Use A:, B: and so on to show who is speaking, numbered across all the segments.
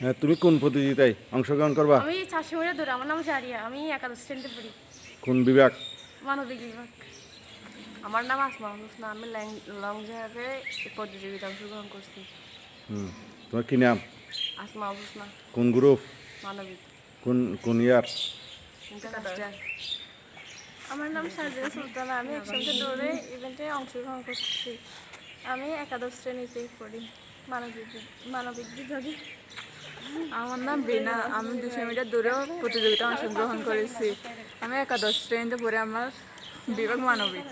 A: হ্যাঁ তুমি কোন প্রতিযোগিতায় অংশগ্রহণ করবা?
B: আমি চারশো মিটার দূরে আমার নাম জারিয়া আমি একাদশ শ্রেণীতে পড়ি।
A: কোন বিভাগ?
B: মানবিক বিভাগ।
C: আমার নাম আসমা হোসনা। আমি লং জাম্পে প্রতিযোগিতা অংশগ্রহণ করছি।
A: হুম তোমার কি নাম?
C: আসমা হোসনা।
A: কোন গ্রুপ?
C: মানবিক।
A: কোন কোন ইয়ার?
B: আমার নাম সাজিয়া সুলতানা। আমি মিটার দৌড়ে ইভেন্টে অংশগ্রহণ করছি। আমি একাদশ শ্রেণীতে পড়ি। মানবিক মানবিক বিভাগে।
D: আমার নাম বিনা আমি দুশো মিটার দূরেও প্রতিযোগিতা অংশগ্রহণ করেছি। আমি একাদশ শ্রেণীতে পড়ে আমার বিভাগ মানবিক।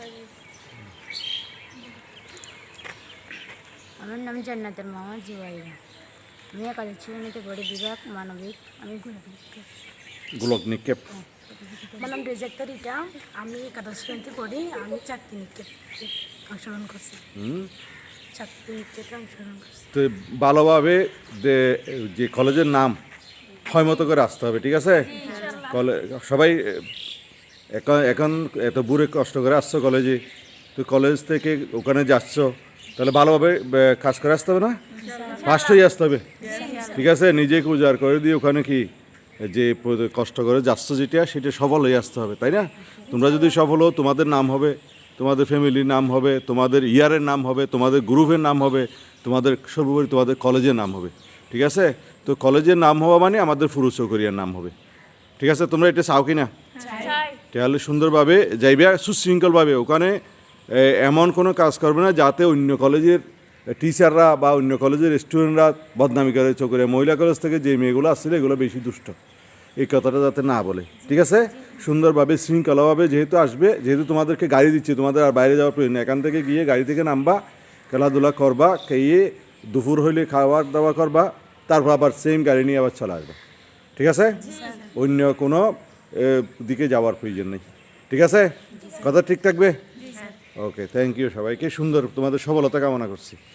E: আমার নাম জান্নাতুল মোহাম্মদ জুবাইরা আমি একাদশ শ্রেণীতে পড়ি বিভাগ মানবিক। আমি
A: গোলক নিক্ষেপ।
E: আমার নাম রেজাক্তা রিটা। আমি একাদশ শ্রেণীতে পড়ি। আমি চাকরি নিক্ষেপ অংশগ্রহণ করছি।
A: তো ভালোভাবে যে যে কলেজের নাম হয় মতো করে আসতে হবে ঠিক আছে? কলে সবাই এখন এখন এত বুড়ে কষ্ট করে আসছো কলেজে তো কলেজ থেকে ওখানে যাচ্ছ তাহলে ভালোভাবে কাজ করে আসতে হবে না? ফার্স্ট হয়ে আসতে হবে। ঠিক আছে? নিজেকে উজাড় করে দিয়ে ওখানে কি যে কষ্ট করে যাচ্ছ যেটা সেটা সফল হয়ে আসতে হবে তাই না? তোমরা যদি সফল হও তোমাদের নাম হবে তোমাদের ফ্যামিলির নাম হবে তোমাদের ইয়ারের নাম হবে তোমাদের গ্রুপের নাম হবে তোমাদের সর্বোপরি তোমাদের কলেজের নাম হবে। ঠিক আছে? তো কলেজের নাম হওয়া মানে আমাদের ফুরুজ চৌকরিয়ার নাম হবে। ঠিক আছে? তোমরা এটা চাও কি না তাহলে সুন্দরভাবে যাইবে সুশৃঙ্খলভাবে। ওখানে এমন কোনো কাজ করবে না যাতে অন্য কলেজের টিচাররা বা অন্য কলেজের স্টুডেন্টরা বদনামি করে চোখে মহিলা কলেজ থেকে যে মেয়েগুলো আসছিল এগুলো বেশি দুষ্ট। এই কথাটা যাতে না বলে ঠিক আছে? সুন্দরভাবে শৃঙ্খলাভাবে যেহেতু আসবে যেহেতু তোমাদেরকে গাড়ি দিচ্ছি তোমাদের আর বাইরে যাওয়ার প্রয়োজন নেই। এখান থেকে গিয়ে গাড়ি থেকে নামবা খেলাধুলা করবা খেয়ে দুপুর হইলে খাওয়া দাওয়া করবা তারপর আবার সেম গাড়ি নিয়ে আবার চলে আসবা। ঠিক আছে? অন্য কোনো দিকে যাওয়ার প্রয়োজন নেই। ঠিক আছে? কথা ঠিক থাকবে? ওকে থ্যাংক ইউ সবাইকে। সুন্দর তোমাদের সফলতা কামনা করছি।